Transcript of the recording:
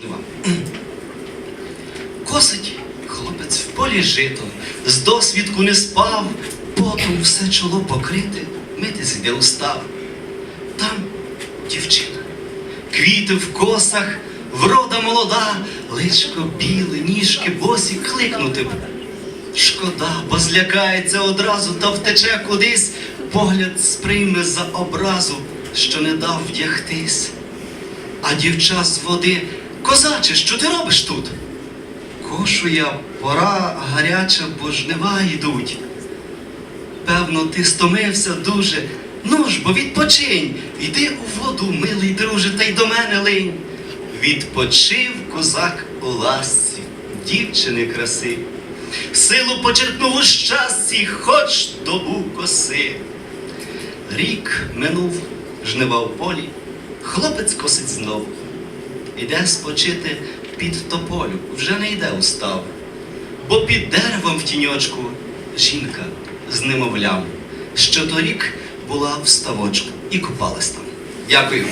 Жнива. Косить хлопець в полі жито, з досвідку не спав, потом все чоло покрите, митись йде устав. Там дівчина, квіти в косах, врода молода, личко біле, ніжки босі кликнути б. Шкода, бо злякається одразу та втече кудись, погляд сприйме за образу, що не дав вдягтись. А дівча з води, козаче, що ти робиш тут? Кошу я, пора гаряча, бо жнива йдуть. Певно, ти стомився дуже. Ну ж, бо відпочинь, йди у воду, милий друже, та й до мене линь. Відпочив козак у ласці, дівчини краси. Силу почерпнув у щасті, хоч добу коси. Рік минув, жнива в полі, хлопець косить знов. Іде спочити під тополю, вже не йде устав. Бо під деревом в тіньочку жінка з немовлям, що торік була в ставочку і купалась там. Дякую.